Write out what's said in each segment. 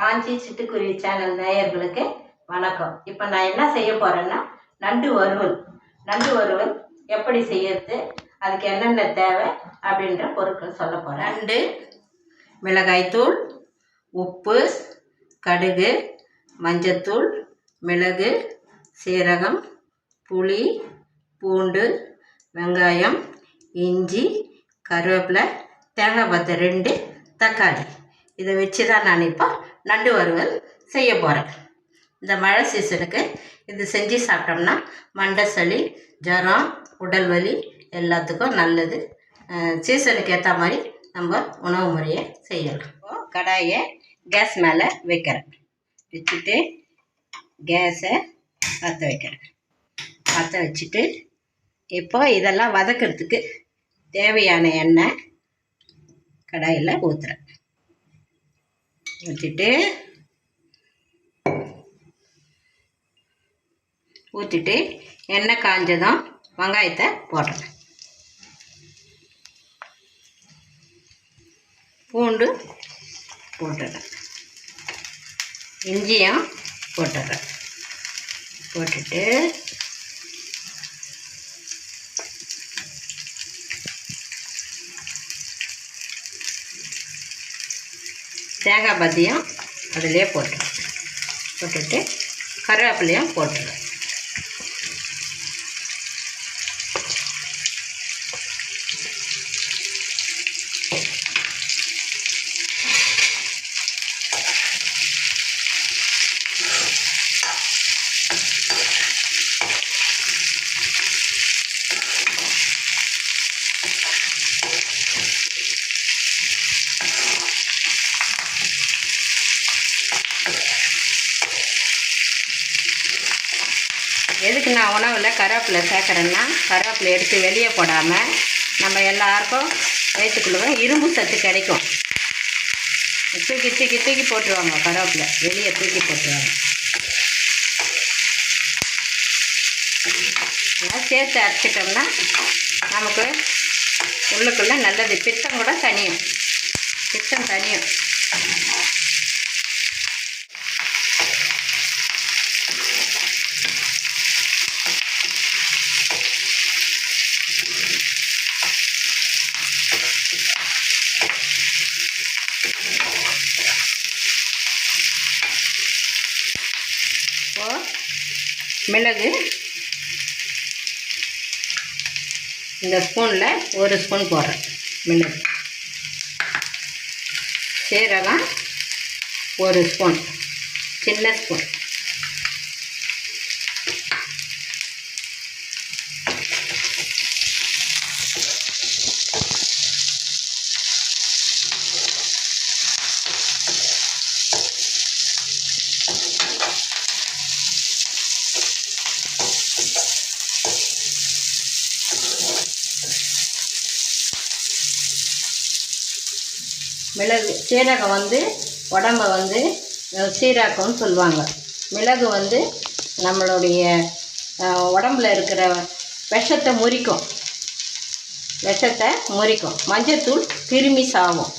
காஞ்சி சிட்டுக்குருவி சேனல் நேயர்களுக்கு வணக்கம். இப்போ நான் என்ன செய்ய போகிறேன்னா நண்டு வறுவல். நண்டு வறுவல் எப்படி செய்யறது அதுக்கு என்னென்ன தேவை அப்படின்ற பொருட்கள் சொல்ல போகிறேன் நண்டு மிளகாய்த்தூள் உப்பு கடுகு மஞ்சத்தூள் மிளகு சீரகம் புளி பூண்டு வெங்காயம் இஞ்சி கருவேப்பிலை தேங்காய் பத்து ரெண்டு தக்காளி. இதை வச்சு தான் நான் இப்போ நண்டு வறுவல் செய்ய போகிறேன் இந்த மழை சீசனுக்கு இது செஞ்சு சாப்பிட்டோம்னா மண்டை சளி ஜுரம் உடல் வலி எல்லாத்துக்கும் நல்லது. சீசனுக்கு ஏற்ற மாதிரி நம்ம உணவு முறையை செய்யலாம். இப்போது கடாயை கேஸ் மேலே வைக்கிறேன். வச்சுட்டு கேஸை பற்ற வைக்கிறேன். பற்ற வச்சுட்டு இப்போ இதெல்லாம் வதக்கிறதுக்கு தேவையான எண்ணெய் கடாயில் ஊற்றுறேன் ஊற்றிட்டு ஊற்றிட்டு எண்ணெய் காஞ்சதும் வெங்காயத்தை போடுறேன் பூண்டு போட்டுடுறேன் இஞ்சியும் போட்டுடுறேன் போட்டுட்டு தேங்காய் பத்தியும் அதிலே போட்டுருவேன் போட்டுட்டு கருவேப்பிலையும் போட்டுருவேன் நான் உணவில் கருவேப்பிலை சேர்க்குறேன்னா கருவேப்பிலை எடுத்து வெளியே போடாமல் நம்ம எல்லாருக்கும் வயிற்றுக்குள்ளே இரும்பு சத்து கிடைக்கும். தூக்கி தூக்கி தூக்கி போட்டுருவாங்க கருவேப்பிலை. வெளியே தூக்கி போட்டுருவாங்க. சேர்த்து அரைச்சிட்டோம்னா நமக்கு உள்ளுக்குள்ளே நல்லது. பித்தம் கூட தனியும். பித்தம் தனியும். மிளகு. இந்த ஸ்பூனில் ஒரு ஸ்பூன் போடுறேன் மிளகு. சீரகம் ஒரு ஸ்பூன் சின்ன ஸ்பூன். மிளகு சீரகம் வந்து உடம்ப வந்து சீராக்கம்னு சொல்லுவாங்க. மிளகு வந்து நம்மளுடைய உடம்பில் உடம்புல இருக்கிற விஷத்தை முறிக்கும். விஷத்தை முறிக்கும். மஞ்சத்தூள் கிருமி சாவும்.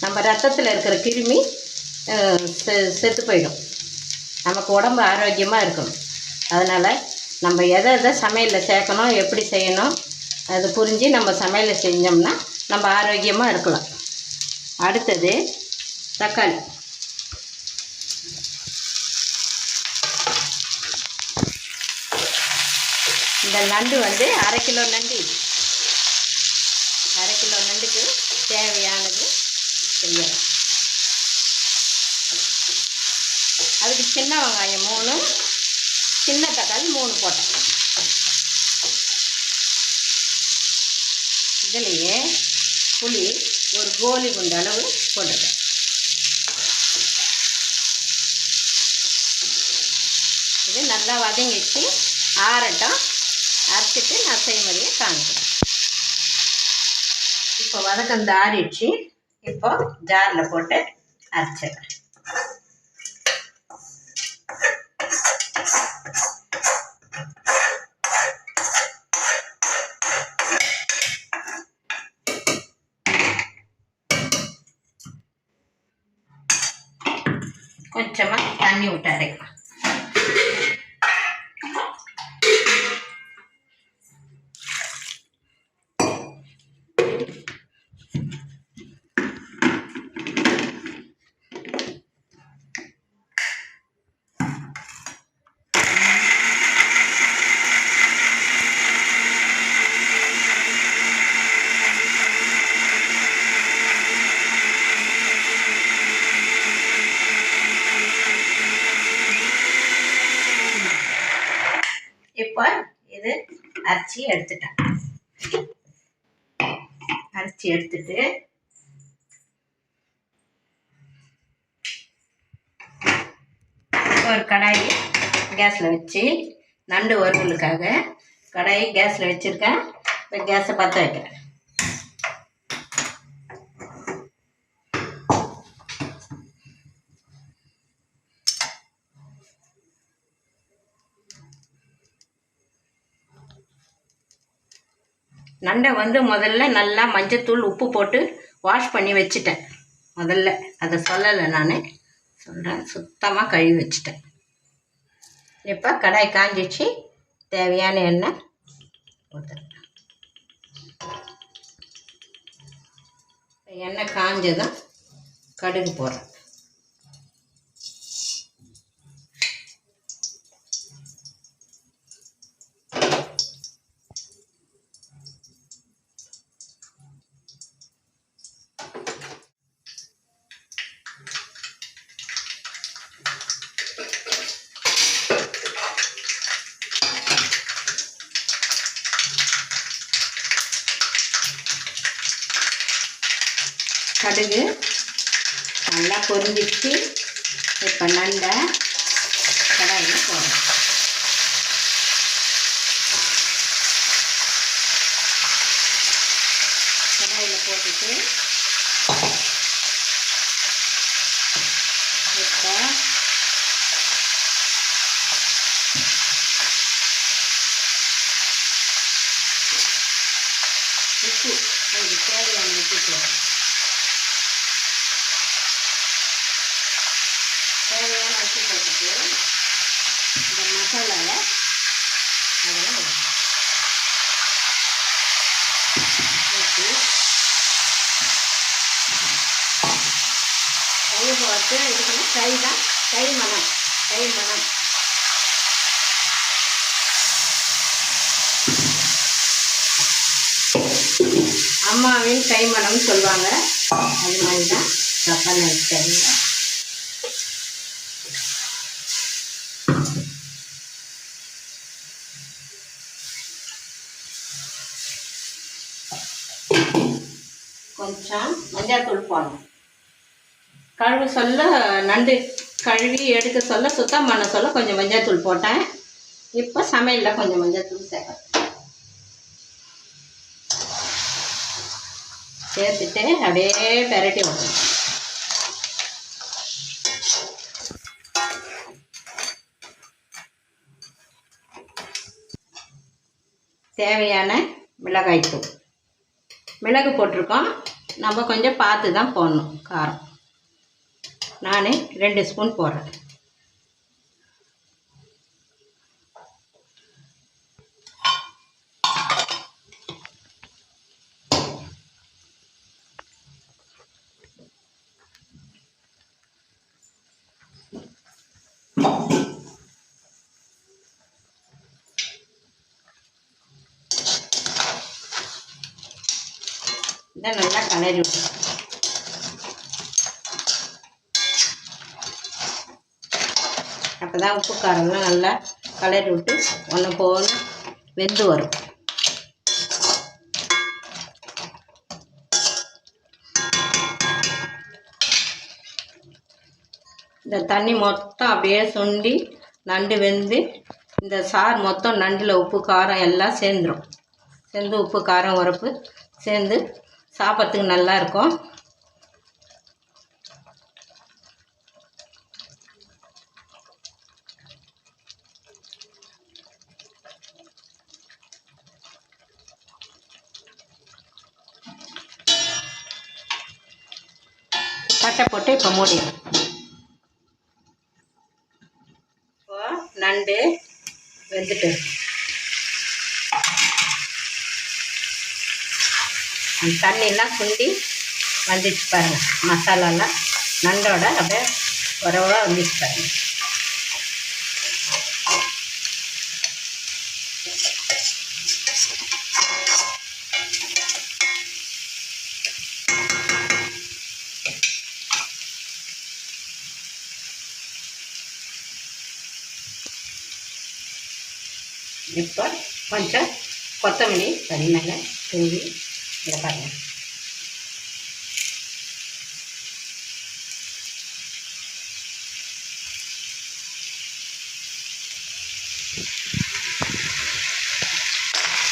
நம்ம ரத்தத்தில் இருக்கிற கிருமி செ- செத்து போயிடும். நமக்கு உடம்பு ஆரோக்கியமாக இருக்கணும். அதனால் நம்ம எதை எதை சமையலில் சேர்க்கணும் எப்படி செய்யணும் அது புரிஞ்சு நம்ம சமையலை செஞ்சோம்னா நம்ம ஆரோக்கியமாக இருக்கலாம். அடுத்தது தக்காளி. இந்த நண்டு வந்து அரை கிலோ நண்டு. அரை கிலோ நண்டுக்கு தேவையானது செய்யலாம். அதுக்கு சின்ன வெங்காயம் மூணு சின்ன தக்காளி மூணு போட்டேன் இதுலேயே புளி ஒரு கோலி குண்ட அளவு போட்டுருக்கேன் இது நல்லா வதங்கிச்சு. ஆறட்டும். அரைச்சிட்டு நான் செய்முறையை காமிக்கிறேன். இப்போ வதக்கம் ஆறிடுச்சு. இப்போ ஜாரில் போட்டு அரைச்சிடுறேன். கொஞ்சமாக தண்ணி விட்டு அரைக்கலாம் இப்போ இது அரைச்சி எடுத்துட்டேன். அரைச்சி எடுத்துட்டு ஒரு கடாய் கேஸில் வச்சு நண்டு வறுவலுக்காக கடாய் கேஸில் வச்சுருக்கேன். இப்போ கேஸை பற்ற வைக்கிறேன். நண்டை வந்து முதல்ல நல்லா மஞ்சத்தூள் உப்பு போட்டு வாஷ் பண்ணி வச்சுட்டேன். முதல்ல. அதை சொல்லலை நான். சொல்கிறேன் சுத்தமாக கழுவி வச்சுட்டேன். இப்போ கடாய் காஞ்சிச்சு. தேவையான எண்ணெய் ஊற்றுறேன் எண்ணெய் காஞ்சதும் கடுகு போடுறேன். கடுகு நல்லா பொரிஞ்சிச்சு. இப்போ நண்டை கடாயில் போடுறோம் கடாயில் போட்டுட்டு இப்போ உப்பு அதுக்கு தேவையான உப்பு போடுறேன் தேவையான உப்பு போட்டுட்டு இந்த மசாலாவை அதில் ஊற்றணும். ஊற்றி கை போட்டு பண்ணி கை தான் கை மனம் கை மனம். அம்மாவின் கைமணம்னு சொல்லுவாங்க. அது மாதிரி தான். தப்பாக நினைச்சாங்க மஞ்சள் மஞ்சள்தூள் போடணும் கழுவு சொல்ல நண்டு கழுவி எடுக்க சொல்ல சுத்தம் பண்ண சொல்ல கொஞ்சம் மஞ்சள்தூள் போட்டேன். இப்போ சமையலில் கொஞ்சம் மஞ்சள்தூள் சேர்க்கறேன் சேர்த்துட்டு அப்படியே பெரட்டி விடணும். தேவையான மிளகாய்த்தூள். மிளகு போட்டிருக்கோம். நம்ம கொஞ்சம் பார்த்து தான் போடணும் காரம். நான் ரெண்டு ஸ்பூன் போடுறேன். இதை நல்லா கலரி விடணும் அப்போ தான் உப்பு காரம்லாம் நல்லா கலரி விட்டு ஒன்று போல் வெந்து வரும். இந்த தண்ணி மொத்தம் அப்படியே சுண்டி நண்டு வெந்து இந்த சார் மொத்தம் நண்டில் உப்பு காரம் எல்லாம் சேர்ந்துடும் சேர்ந்து உப்பு காரம் உரப்பு சேர்ந்து சாப்பிட்றதுக்கு நல்லா இருக்கும். கட்டை போட்டு இப்போ மூடிடும் நண்டு வெந்துட்டு அந்த தண்ணியெல்லாம் சுண்டி வந்துச்சு பாருங்கள் மசாலாலாம் நண்டோட அப்படியே உறவாக வந்துச்சு பாருங்கள் இப்போ கொஞ்சம் கொத்தமல்லி தனி மேலே தூவி இதை பாருங்க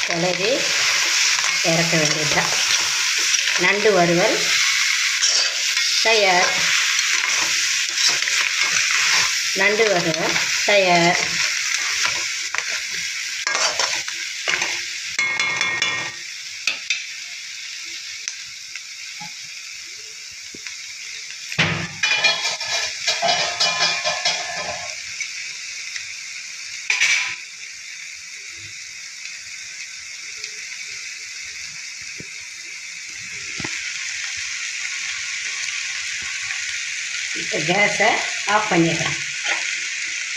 கிளறி இறக்க வேண்டியதுதான் நண்டு வறுவல் தயார் நண்டு வறுவல் தயார் இப்போ கேஸை ஆஃப் பண்ணிடுறேன்.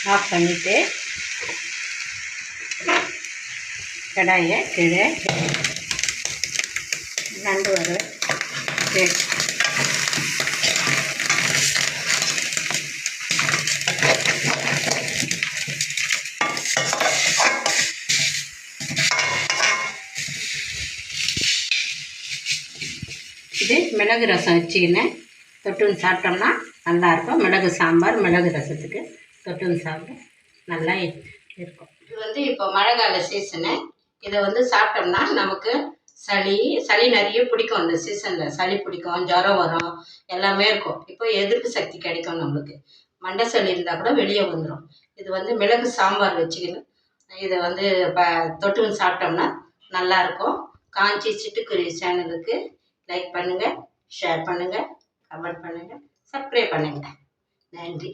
ஆஃப் பண்ணிவிட்டு கடாயை கீழே நண்டு வர இது மிளகு ரசம் வச்சுக்கினேன் தொட்டுன்னு சாப்பிட்டோம்னா நல்லாயிருக்கும். மிளகு சாம்பார் மிளகு ரசத்துக்கு தொட்டுன்னு சாப்பிட நல்லா இருக்கும். இது வந்து இப்போ மழை கால சீசனு இதை வந்து சாப்பிட்டோம்னா நமக்கு சளி சளி நிறைய பிடிக்கும் இந்த சீசனில் சளி பிடிக்கும் ஜுரம் வரும் எல்லாமே இருக்கும். இப்போ எதிர்ப்பு சக்தி கிடைக்கும் நம்மளுக்கு. மண்டை சளி இருந்தால் கூட வெளியே வந்துடும் இது வந்து மிளகு சாம்பார் வச்சுக்கின்னு இதை வந்து ப தொட்டுன்னு சாப்பிட்டோம்னா நல்லாயிருக்கும். காஞ்சி சிட்டுக்குருவி சேனலுக்கு லைக் பண்ணுங்கள் ஷேர் பண்ணுங்கள் கமெண்ட் பண்ணுங்கள் சப்ஸ்கிரைப் பண்ணுங்கள் நன்றி.